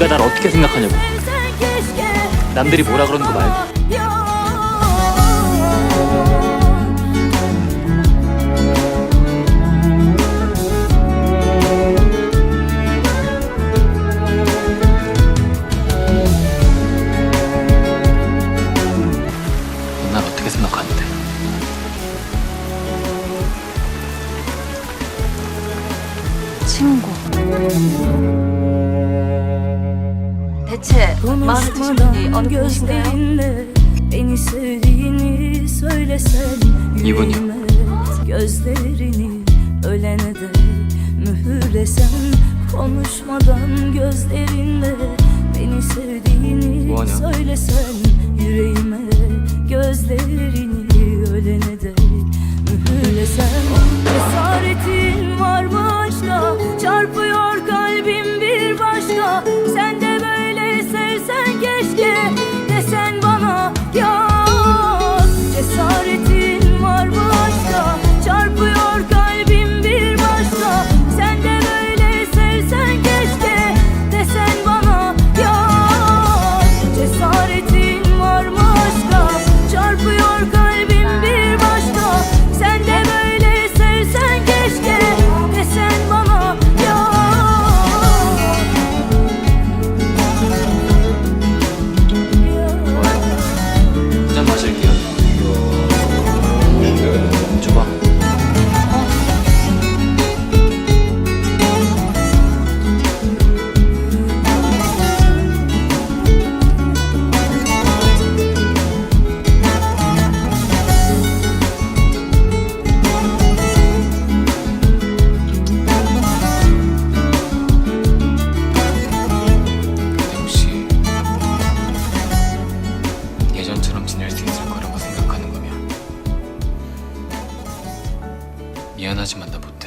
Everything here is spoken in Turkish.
네가 날 어떻게 생각하냐고 남들이 뭐라 그러는 거 말고 친구 Peçe, Konuşmadan Mağrı gözlerinle Beni sevdiğini söylesen yüreğime Gözlerini ölene de mühürlesen Konuşmadan gözlerinle Beni sevdiğini söylesen yüreğime Gözlerini ölene de mühürlesen Cesaretin var başka Çarpıyor kalbim bir başka 미안하지만 나 못.